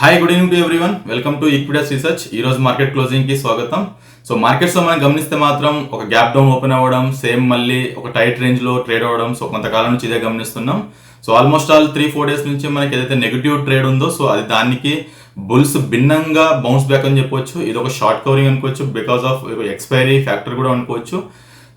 Hi good evening to everyone welcome to Equidus research ఈ రోజు market క్లోజింగ్కి స్వాగతం. So మార్కెట్స్లో మనం గమనిస్తే మాత్రం ఒక గ్యాప్ డౌన్ ఓపెన్ అవ్వడం సేమ్ మళ్ళీ ఒక టైట్ రేంజ్లో ట్రేడ్ అవ్వడం. సో కొంతకాలం నుంచి ఇదే గమనిస్తున్నాం. So almost all three four days నుంచి మనకి ఏదైతే నెగిటివ్ ట్రేడ్ ఉందో సో అది దానికి బుల్స్ భిన్నంగా బౌన్స్ బ్యాక్ అని చెప్పొచ్చు. ఇది ఒక షార్ట్ కవరింగ్ అనుకోవచ్చు బికాస్ ఆఫ్ ఎక్స్పైరీ ఫ్యాక్టర్ కూడా అనుకోవచ్చు.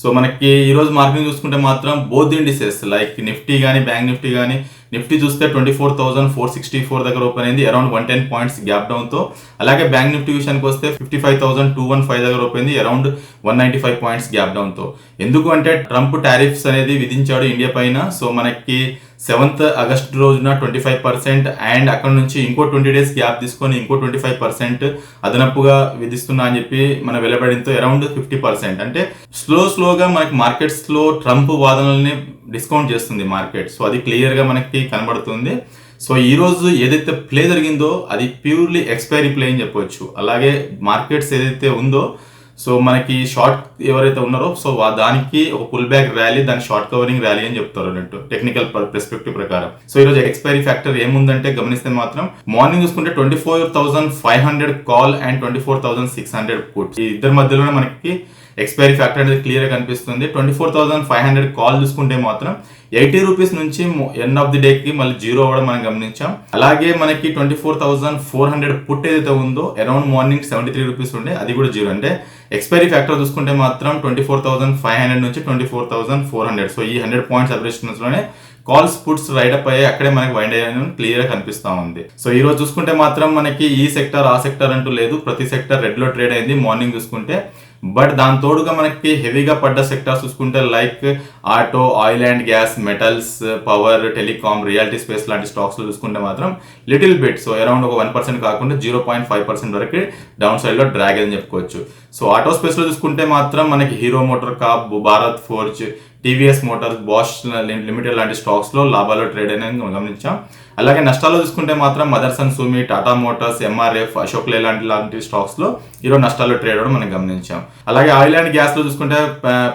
సో మనకి ఈరోజు మార్కెట్ చూసుకుంటే మాత్రం బోత్ ఇండిసెస్ లైక్ నిఫ్టీ కానీ బ్యాంక్ నిఫ్టీ కానీ నిఫ్టీ చూస్తే twenty four thousand four sixty four దగ్గర ఓపెన్ అయింది around one ten points gap డౌన్తో అలాగే బ్యాంక్ నిఫ్టీ విషయానికి వస్తే fifty five thousand two one five దగ్గర ఓపెన్ అయింది around one ninety five points gap డౌన్తో ఎందుకు అంటే ట్రంప్ టారిఫ్స్ అనేది విధించాడు ఇండియా పైన సో మనకి సెవెంత్ ఆగస్ట్ రోజున ట్వంటీ ఫైవ్ పర్సెంట్ అండ్ అక్కడ నుంచి ఇంకో ట్వంటీ డేస్ గ్యాప్ తీసుకొని ఇంకో ట్వంటీ ఫైవ్ పర్సెంట్ అదనపుగా విధిస్తున్నా అని చెప్పి మన వెలువడింతో అరౌండ్ ఫిఫ్టీ పర్సెంట్. అంటే స్లో స్లోగా మనకి మార్కెట్స్లో ట్రంప్ వాదనల్ని డిస్కౌంట్ చేస్తుంది మార్కెట్. సో అది క్లియర్గా మనకి కనబడుతుంది. సో ఈ రోజు ఏదైతే ప్లే జరిగిందో అది ప్యూర్లీ ఎక్స్పైరీ ప్లే అని చెప్పొచ్చు. అలాగే మార్కెట్స్ ఏదైతే ఉందో సో మనకి షార్ట్ ఎవరైతే ఉన్నారో సో వా- దానికి ఒక పుల్ బ్యాక్ ర్యాలీ దాని షార్ట్ కవరింగ్ ర్యాలీ అని చెప్తారు అన్నట్టు టెక్నికల్ పర్స్పెక్టివ్ ప్రకారం. సో ఈ రోజు ఎక్స్పైరీ ఫ్యాక్టర్ ఏముందంటే గమనిస్తే మాత్రం మార్నింగ్ చూసుకుంటే twenty four thousand five hundred call and twenty four thousand six hundred put ఈ ఇద్దరి మధ్యలోనే మనకి ఎక్స్పైరీ ఫ్యాక్టర్ అనేది క్లియర్గా కనిపిస్తుంది. Twenty four thousand five hundred call చూసుకుంటే మాత్రం ఎయిటీ రూపీస్ నుంచి ఎండ్ ఆఫ్ ది డే కి మళ్ళీ జీరో అవ్వడం మనం గమనించాం. అలాగే మనకి twenty four thousand four hundred put ఏదైతే ఉందో around morning seventy three rupees ఉండే అది కూడా జీరో. అంటే ఎక్స్పైరీ ఫ్యాక్టర్ చూసుకుంటే మాత్రం twenty four thousand five hundred నుంచి twenty four thousand four hundred so ఈ హండ్రెడ్ పాయింట్స్ అబ్రేషన్స్లోనే కాల్స్ పుట్స్ రైడ్ అప్ అయ్యి అక్కడే మనకి వైండ్ అయ్యాయని క్లియర్గా కనిపిస్తా ఉంది. సో ఈ రోజు చూసుకుంటే మాత్రం మనకి ఈ సెక్టర్ ఆ సెక్టర్ అంటూ లేదు. ప్రతి సెక్టర్ రెడ్లో ట్రేడ్ అయింది. మార్నింగ్ చూసుకుంటే బట్ దాని తోడుగా మనకి హెవీగా పడ్డ సెక్టార్స్ చూసుకుంటే like auto oil and gas metals power telecom reality space లాంటి స్టాక్స్లో చూసుకుంటే మాత్రం లిటిల్ బిట్ సో అరౌండ్ ఒక వన్ పర్సెంట్ కాకుండా జీరో పాయింట్ ఫైవ్ పర్సెంట్ వరకు డౌన్ సైడ్లో డ్రాగ్ అని చెప్పుకోవచ్చు. సో ఆటో స్పేస్లో చూసుకుంటే మాత్రం మనకి Hero motor corp Bharat forge TVS motors Bosch limited లాంటి స్టాక్స్లో లాభాలు ట్రేడ్ అయిన గమనించాం. అలాగే నష్టాలు చూసుకుంటే మాత్రం Motherson Sumi Tata Motors MRF Ashok లే లాంటి లాంటి స్టాక్స్లో ఈరోజు నష్టాలు ట్రేడ్ అవడం మనం గమనించాం. అలాగే ఆయిల్ అండ్ గ్యాస్లో చూసుకుంటే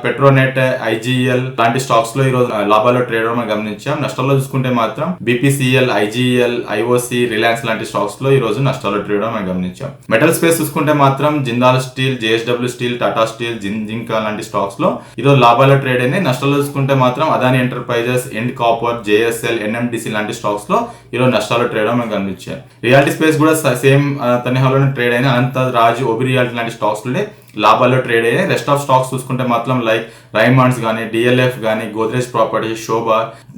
పెట్రోనెట్ ఐజీఎల్ లాంటి స్టాక్స్లో ఈరోజు లాభాలు ట్రేడ్ అవడం మనం గమనించాం. నష్టాల్లో చూసుకుంటే మాత్రం బీపీసీఎల్ ఐజీఎల్ ఐఓసి రిలయన్స్ లాంటి స్టాక్స్లో నష్టాలు ట్రేడ్ అవడం మనం గమనించాం. మెటల్ స్పేస్ చూసుకుంటే మాత్రం Jindal steel JSW steel Tata steel జింజింకా లాంటి స్టాక్స్లో ఈరోజు లాభాలు ట్రేడ్ అయినాయి నష్టాలు చూసుకుంటే మాత్రం Adani enterprises and copper JSL NMDC లాంటి స్టాక్స్లో ఈరోజు నష్టాలు ట్రేడ్ అవ్వడం మనకు కనిపించాయి రియాలిటీ స్పేస్ కూడా సేమ్ తనిహాలోనే ట్రేడ్ అయిన అనంత రాజు ఓబి రియాలిటీ లాంటి స్టాక్స్లోనే లాభాల్లో ట్రేడ్ అయ్యాయి. రెస్ట్ ఆఫ్ స్టాక్స్ చూసుకుంటే మాత్రం లైక్ రైమాండ్స్ కానీ డిఎల్ఎఫ్ కానీ గోద్రేజ్ ప్రాపర్టీ శోభ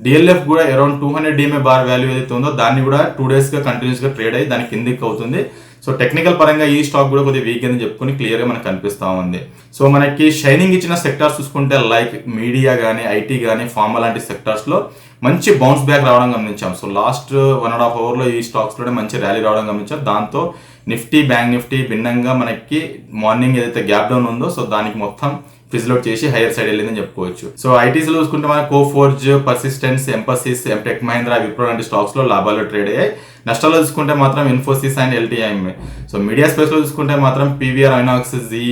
డిఎల్ఎఫ్ కూడా around two hundred DMA bar value ఏదైతే ఉందో దాన్ని కూడా టూ డేస్గా కంటిన్యూస్గా ట్రేడ్ అయ్యి దాని కిందికి అవుతుంది. సో టెక్నికల్ పరంగా ఈ స్టాక్ కూడా కొద్దిగా వీక్ అని చెప్పుకొని క్లియర్గా మనకు కనిపిస్తూ ఉంది. సో మనకి షైనింగ్ ఇచ్చిన సెక్టార్స్ చూసుకుంటే లైక్ మీడియా కానీ ఐటీ కానీ ఫార్మా లాంటి సెక్టార్స్లో మంచి బౌన్స్ బ్యాక్ రావడం గమనించాం. So last one and half అవర్లో ఈ స్టాక్స్లోనే మంచి ర్యాలీ రావడం గమనించాం. దాంతో నిఫ్టీ బ్యాంక్ నిఫ్టీ భిన్నంగా మనకి మార్నింగ్ ఏదైతే గ్యాప్ డౌన్ ఉందో సో దానికి మొత్తం ఫిజ్లోట్ చేసి హైయర్ సైడ్ వెళ్ళిందని చెప్పుకోవచ్చు. సో ఐటీస్లో చూసుకుంటే మన కోఫోర్జ్ పర్సిస్టెన్స్ ఎంపసిస్ ఎంటెక్ మహేంద్ర విప్రో లాంటి స్టాక్స్లో లాభాలు ట్రేడ్ అయ్యాయి. నష్టాల్లో చూసుకుంటే మాత్రం ఇన్ఫోసిస్ అండ్ ఎల్టీఐఎంఏ సో మీడియా స్పేస్లో చూసుకుంటే మాత్రం PVR INOX G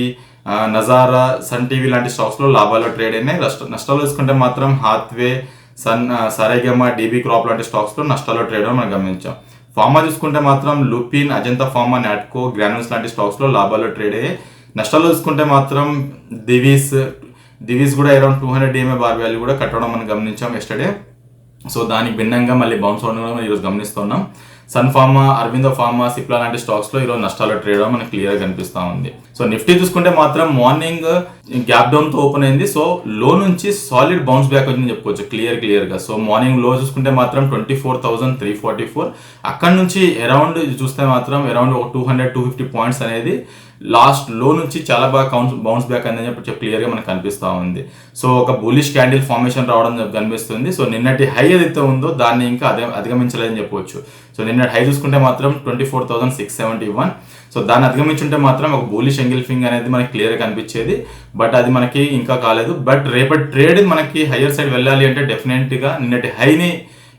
Nazara sun TV లాంటి స్టాక్స్లో లాభాల్లో లాభాలు ట్రేడ్ అయినాయి నష్టాలు చూసుకుంటే మాత్రం హాత్వే సన్ సరేగమ్మ డీబీ క్రాప్ లాంటి స్టాక్స్లో నష్టాల్లో ట్రేడ్ అని మనం గమనించాం. ఫార్మా చూసుకుంటే మాత్రం లుపిన్ అజంతా ఫార్మా నాట్కో గ్రాన్యూల్స్ లాంటి స్టాక్స్లో లాభాల్లో లాభాలు ట్రేడ్ అయ్యాయి. నష్టాలు చూసుకుంటే మాత్రం దివీస్ దివీస్ కూడా around two hundred DMA bar value కూడా కట్టడం మనం గమనించాం ఎస్టర్డే సో దానికి భిన్నంగా మళ్ళీ బౌన్స్ అవడం ఈరోజు గమనిస్తున్నాం Sun Pharma Aurobindo Pharma Cipla లాంటి స్టాక్స్లో ఈరోజు నష్టాలు ట్రేడ్ అవ్వడం మనకి క్లియర్గా కనిపిస్తా ఉంది. సో నిఫ్టీ చూసుకుంటే మాత్రం మార్నింగ్ గ్యాప్ డౌన్తో ఓపెన్ అయింది. సో లో నుంచి సాలిడ్ బౌన్స్ బ్యాక్ వచ్చిందని చెప్పుకోవచ్చు. క్లియర్ క్లియర్గా సో మార్నింగ్లో చూసుకుంటే మాత్రం twenty four thousand three forty four. అక్కడ నుంచి అరౌండ్ చూస్తే మాత్రం అరౌండ్ ఒక two hundred two fifty points అనేది లాస్ట్లో నుంచి చాలా బాగా కౌన్స్ బౌన్స్ బ్యాక్ అని చెప్పి క్లియర్గా మనకు కనిపిస్తూ ఉంది. సో ఒక బులిష్ క్యాండిల్ ఫార్మేషన్ రావడం కనిపిస్తుంది. సో నిన్నటి హై ఏదైతే ఉందో దాన్ని ఇంకా అదే అధిగమించలేదని చెప్పవచ్చు సో నిన్నటి హై చూసుకుంటే మాత్రం twenty four thousand six seventy one so దాన్ని అధిగమించుంటే మాత్రం ఒక బూలిష్ ఎంగిల్ఫింగ్ అనేది మనకి క్లియర్గా కనిపించేది. బట్ అది మనకి ఇంకా కాలేదు. బట్ రేపటి ట్రేడ్ మనకి హయ్యర్ సైడ్ వెళ్ళాలి అంటే డెఫినెట్గా నిన్నటి హైని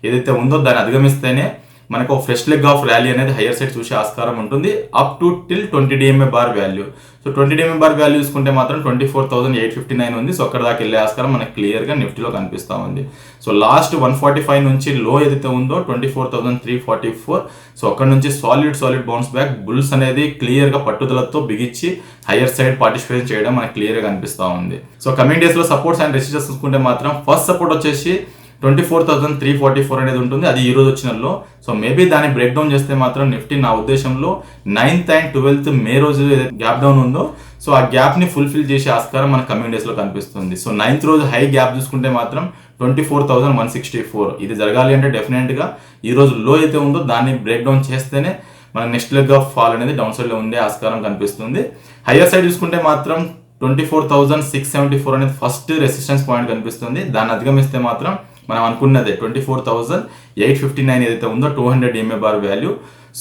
ఏదైతే ఉందో దాన్ని అధిగమిస్తేనే మనకు ఒక ఫ్రెష్ లెగ్ ఆఫ్ ర్యాలీ అనేది హయ్యర్ సైడ్ చూసే ఆస్కారం ఉంటుంది. Up to till twenty DMA bar value so twenty DMA bar value చూసుకుంటే మాత్రం twenty four thousand eight fifty nine ఉంది. సో అక్కడ దాకా వెళ్ళే ఆస్కారం మనకు క్లియర్గా నిఫ్టీలో కనిపిస్తూ ఉంది. So last one forty five నుంచి లో ఏదైతే ఉందో twenty four thousand three forty four so అక్కడ నుంచి solid solid bounce back bulls అనేది క్లియర్గా పట్టుదలతో బిగించి హయ్యర్ సైడ్ పార్టిసిపేట్ చేయడం మనకి క్లియర్గా కనిపిస్తూ ఉంది. సో కమింగ్ డేస్లో సపోర్ట్స్ అండ్ రెసిస్టెన్స్ చూసుకుంటే మాత్రం ఫస్ట్ సపోర్ట్ వచ్చేసి twenty four thousand three forty four అనేది ఉంటుంది. అది ఈ రోజు వచ్చినలో సో మేబీ దాన్ని బ్రేక్ డౌన్ చేస్తే మాత్రం నిఫ్టీ నా ఉద్దేశంలో నైన్త్ అండ్ ట్వెల్త్ మే రోజు గ్యాప్ డౌన్ ఉందో సో ఆ గ్యాప్ని ఫుల్ఫిల్ చేసే ఆస్కారం మన కమింగ్ డేస్లో కనిపిస్తుంది. సో నైన్త్ రోజు హై గ్యాప్ చూసుకుంటే మాత్రం twenty four thousand one sixty four. ఇది జరగాలి అంటే డెఫినెట్గా ఈ రోజు లో అయితే ఉందో దాన్ని బ్రేక్ డౌన్ చేస్తేనే మన నెక్స్ట్ లెగ్ ఆఫ్ ఫాల్ అనేది డౌన్ సైడ్లో ఉండే ఆస్కారం కనిపిస్తుంది. హయ్యర్ సైడ్ చూసుకుంటే మాత్రం twenty four thousand six seventy four అనేది ఫస్ట్ రెసిస్టెన్స్ పాయింట్ కనిపిస్తుంది. దాన్ని అధిగమిస్తే మాత్రం మనం అనుకున్నదే twenty four thousand eight fifty nine ఏదైతే ఉందో two hundred DMA bar value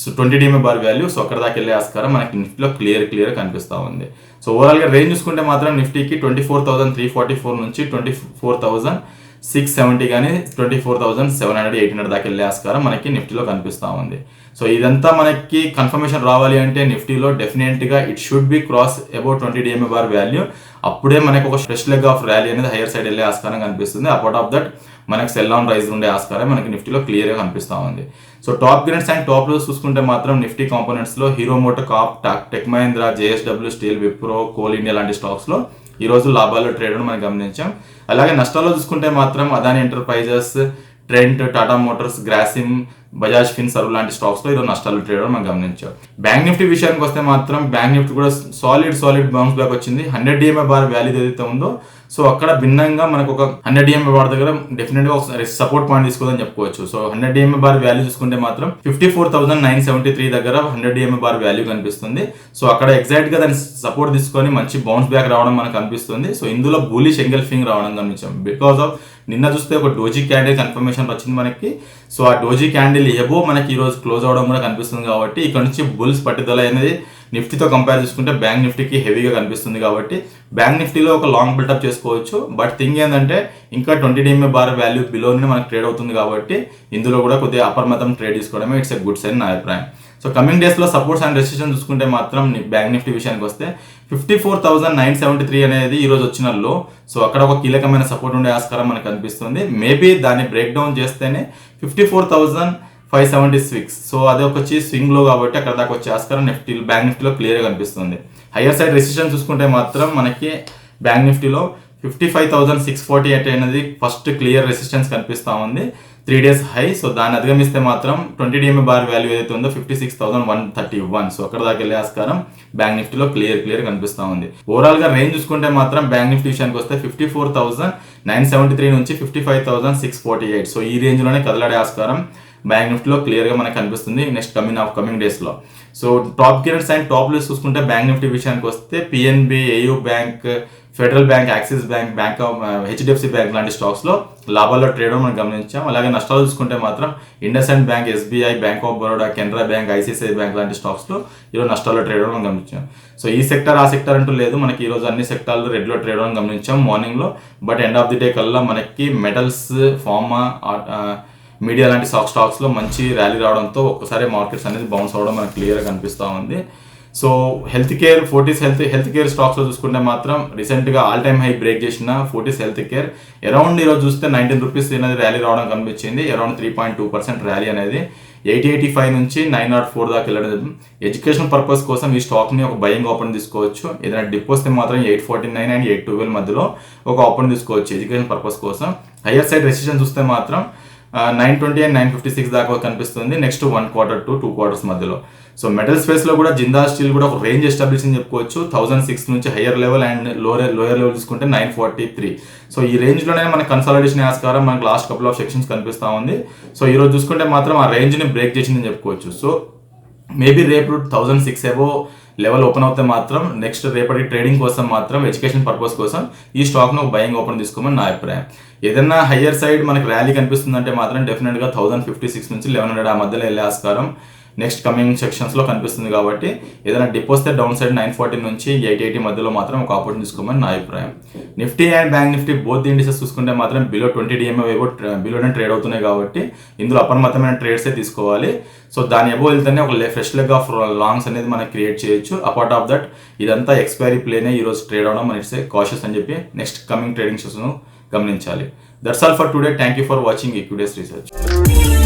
so twenty DMA bar value so అక్కడ దాకా వెళ్ళే ఆస్కారం మనకి నిఫ్టీలో క్లియర్ క్లియర్ కనిపిస్తూ ఉంది. సో ఓవరాల్గా రేంజ్ చూసుకుంటే మాత్రం నిఫ్టీకి twenty four thousand three forty four నుంచి twenty four thousand six seventy కానీ twenty four thousand seven hundred eight hundred దాకా వెళ్ళే ఆస్కారం మనకి నిఫ్టీలో కనిపిస్తూ ఉంది. సో ఇదంతా మనకి కన్ఫర్మేషన్ రావాలి అంటే నిఫ్టీలో డెఫినెట్గా it should be cross about twenty DMA bar value అప్పుడే మనకు ఒక ఫ్రెష్ లెగ్ ఆఫ్ ర్యాలీ అనేది హైయర్ సైడ్ వెళ్ళే ఆస్కారం కనిపిస్తుంది. అపార్ట్ ఆఫ్ దట్ మనకి సెల్ ఆన్ రైజ్ ఉండే ఆస్కారం మనకి నిఫ్టీలో క్లియర్గా కనిపిస్తూ ఉంది. సో టాప్ గ్రేడ్స్ అండ్ టాప్లో చూసుకుంటే మాత్రం నిఫ్టీ కాంపోనెంట్స్లో హీరో మోటో కాప్ టాక్ tech Mahindra JSW steel Wipro coal India లాంటి స్టాక్స్లో ఈరోజు ఈ రోజు లాభాల్లో ట్రేడ్ మనం గమనించాం. అలాగే నష్టాల్లో చూసుకుంటే మాత్రం అదాని ఎంటర్ప్రైజెస్ ట్రెంట్ టాటా మోటార్స్ గ్రాసిమ్ బజాజ్ ఫిన్ సర్వ్ లాంటి స్టాక్స్లో ఈరోజు నష్టాలు ట్రేడ్ మనం గమనించాం బ్యాంక్ నిఫ్టీ విషయానికి వస్తే మాత్రం బ్యాంక్ నిఫ్టీ కూడా సాలిడ్ సాలిడ్ బౌన్స్ బ్యాక్ వచ్చింది. హండ్రెడ్ డిఎంఏ బార్ వాల్యూ ఏదైతే ఉందో సో అక్కడ భిన్నంగా మనకు ఒక హండ్రెడ్ డిఎంఏ బార్ దగ్గర డెఫినెట్గా ఒక సపోర్ట్ పాయింట్ తీసుకోదని చెప్పుకోవచ్చు. So hundred DMA bar value చూసుకుంటే మాత్రం fifty four thousand nine seventy three దగ్గర హండ్రెడ్ డిఎంఏ బార్ వాల్యూ కనిపిస్తుంది. సో అక్కడ ఎగ్జాక్ట్గా దాన్ని సపోర్ట్ తీసుకొని మంచి బౌన్స్ బ్యాక్ రావడం మనకు కనిపిస్తుంది. సో ఇందులో బూలిష్ ఎంగల్ఫింగ్ రావడం కనిపించాం బికాస్ ఆఫ్ నిన్న చూస్తే ఒక డోజీ క్యాండిల్ కన్ఫర్మేషన్ వచ్చింది మనకి. సో ఆ డోజీ క్యాండిల్ ఎబో మనకి ఈ రోజు క్లోజ్ అవడం కూడా కనిపిస్తుంది కాబట్టి ఇక్కడ నుంచి బుల్స్ పట్టుదల అనేది నిఫ్టీతో కంపేర్ చేసుకుంటే బ్యాంక్ నిఫ్టీకి హెవీగా కనిపిస్తుంది కాబట్టి బ్యాంక్ నిఫ్టీలో ఒక లాంగ్ బిల్డప్ చేసుకోవచ్చు. బట్ థింగ్ ఏంటంటే ఇంకా ట్వంటీ డిఎంఏ బార్ వాల్యూ బిలోనే మనకు ట్రేడ్ అవుతుంది కాబట్టి ఇందులో కూడా కొద్దిగా అపరిమితం ట్రేడ్ తీసుకోవడమే ఇట్స్ ఎ గుడ్ సైన్ నా అభిప్రాయం. సో కమింగ్ డేస్లో సపోర్ట్స్ అండ్ రెసిషన్ చూసుకుంటే మాత్రం బ్యాంక్ నిఫ్టీ విషయానికి వస్తే fifty four thousand nine seventy three అనేది ఈ రోజు వచ్చిన లో సో అక్కడ ఒక కీలకమైన సపోర్ట్ ఉండే ఆస్కారం మనకు కనిపిస్తుంది. మేబీ దాన్ని బ్రేక్ డౌన్ చేస్తేనే fifty four thousand five seventy six so అది వచ్చి స్వింగ్లో కాబట్టి అక్కడ దాకా వచ్చే ఆస్కారం నిఫ్టీ బ్యాంక్ నిఫ్టీలో క్లియర్ కనిపిస్తుంది. హయ్యర్ సైడ్ రెసిస్టెన్స్ చూసుకుంటే మాత్రం మనకి బ్యాంక్ నిఫ్టీలో fifty five thousand six forty eight అనేది ఫస్ట్ క్లియర్ రెసిస్టెన్స్ కనిపిస్తూ ఉంది. త్రీ డేస్ హై సో దాన్ని అధిగమిస్తే మాత్రం ట్వంటీ డిఎంఏ బార్ వాల్యూ ఏదైతే ఉందో fifty six thousand one thirty one so అక్కడ దాకా వెళ్ళే ఆస్కారం బ్యాంక్ నిఫ్టీలో క్లియర్ క్లియర్ కనిపిస్తూ ఉంది. ఓవరాల్గా రేంజ్ చూసుకుంటే మాత్రం బ్యాంక్ నిఫ్టీ విషయానికి వస్తే fifty four thousand nine seventy three నుంచి fifty five thousand six forty eight so ఈ రేంజ్లోనే కదలాడే ఆస్కారం బ్యాంక్ నిఫ్టీలో క్లియర్గా మనకు కనిపిస్తుంది నెక్స్ట్ కమింగ్ ఆఫ్ కమింగ్ డేస్లో. So top gainers and top list చూసుకుంటే బ్యాంక్ నిఫ్టీ విషయానికి వస్తే PNB AU bank federal bank axis bank bank of HDFC bank లాంటి స్టాక్స్లో లాభాల్లో ట్రేడ్ మనం గమనించాం అలాగే నష్టాలు చూసుకుంటే మాత్రం IndusInd Bank SBI Bank of Baroda Canara Bank ICICI Bank లాంటి స్టాక్స్లో ఈరోజు నష్టాల్లో ట్రేడ్ మనం గమనించాం సో ఈ సెక్టర్ ఆ సెక్టర్ అంటూ లేదు. మనకి ఈ రోజు అన్ని సెక్టార్లు రెడ్లో ట్రేడ్ అని గమనించాం మార్నింగ్లో. But end of the day కల్లా మనకి మెటల్స్ ఫార్మా మీడియా లాంటి స్టాక్ స్టాక్స్లో మంచి ర్యాలీ రావడంతో ఒక్కసారి మార్కెట్స్ అనేది బౌన్స్ అవ్వడం మనకు క్లియర్గా కనిపిస్తూ ఉంది. So health care Fortis health health care స్టాక్స్లో చూసుకుంటే మాత్రం రీసెంట్గా ఆల్ టైమ్ హై బ్రేక్ చేసిన ఫోర్టీస్ హెల్త్ కేర్ అరౌండ్ ఈరోజు చూస్తే నైన్టీన్ రూపీస్ అనేది ర్యాలీ రావడం కనిపించింది. Around three point two percent rally అనేది ఎయిటీ ఎయిటీ ఫైవ్ నుంచి నైన్ నాట్ ఫోర్ దాకా వెళ్ళడం ఎడ్యుకేషన్ పర్పస్ కోసం ఈ స్టాక్ని ఒక బయింగ్ ఓపెన్ తీసుకోవచ్చు. ఏదైనా డిప్ వస్తే మాత్రం eight forty nine and eight twelve మధ్యలో ఒక ఓపెన్ తీసుకోవచ్చు ఎడ్యుకేషన్ పర్పస్ కోసం. హయ్యర్ సైడ్ రెసిషన్ చూస్తే మాత్రం nine twenty and nine fifty six దాకా కనిపిస్తుంది. Next one quarter to two quarters మధ్యలో. సో మెటల్ స్పేస్లో కూడా జిందా స్టీల్ కూడా ఒక రేంజ్ ఎస్టాబ్లిష్ అని చెప్పుకోవచ్చు. థౌసండ్ సిక్స్ నుంచి higher level and lower lower level చూసుకుంటే నైన్ ఫార్టీ త్రీ సో ఈ రేంజ్లోనే మనకి కన్సాలిడేషన్ ఆస్కారం మనకి లాస్ట్ కపుల్ ఆఫ్ సెక్షన్స్ కనిపిస్తా ఉంది. సో ఈ రోజు చూసుకుంటే మాత్రం ఆ రేంజ్ని బ్రేక్ చేసిందని చెప్పుకోవచ్చు. సో మేబీ రేపు థౌసండ్ సిక్స్ ఏవో లెవెల్ ఓపెన్ అవుతే మాత్రం నెక్స్ట్ రేపటి ట్రేడింగ్ కోసం మాత్రం ఎడ్యుకేషన్ పర్పస్ కోసం ఈ స్టాక్ను బయింగ్ ఓపెన్ తీసుకోమని నా అభిప్రాయం. ఏదైనా హయ్యర్ సైడ్ మనకి ర్యాలీ కనిపిస్తుందంటే మాత్రం డెఫినెట్గా థౌసండ్ ఫిఫ్టీ సిక్స్ నుంచి లెవెన్ హండ్రెడ్ ఆ మధ్యలో వెళ్ళే ఆస్కారం నెక్స్ట్ కమింగ్ సెక్షన్స్లో కనిపిస్తుంది కాబట్టి ఏదైనా డిప్ వస్తే డౌన్ సైడ్ నైన్ ఫార్టీ నుంచి ఎయిట్ ఎయిటీ మధ్యలో మాత్రం ఒక ఆపర్చునిటీ తీసుకోమని నా అభిప్రాయం. Nifty and Bank Nifty both indices చూసుకుంటే మాత్రం బిలో ట్వంటీ డిఎంఏ ఏవో బిలోనే ట్రేడ్ అవుతున్నాయి కాబట్టి ఇందులో అప్రమత్తమైన ట్రేడ్సే తీసుకోవాలి. సో దాని ఎబో వెళ్తేనే ఒక ఫ్రెష్ లెగ్ ఆఫ్ లాంగ్స్ అనేది మనం క్రియేట్ చేయొచ్చు. అపార్ట్ ఆఫ్ దట్ ఇదంతా ఎక్స్పైరీ ప్లేనే ఈరోజు ట్రేడ్ అవడం మన ఇట్స్ కాషియస్ అని చెప్పి నెక్స్ట్ కమింగ్ ట్రేడింగ్ సెషన్ గమనించాలి that's all for today thank you for watching ఈక్విడేస్ research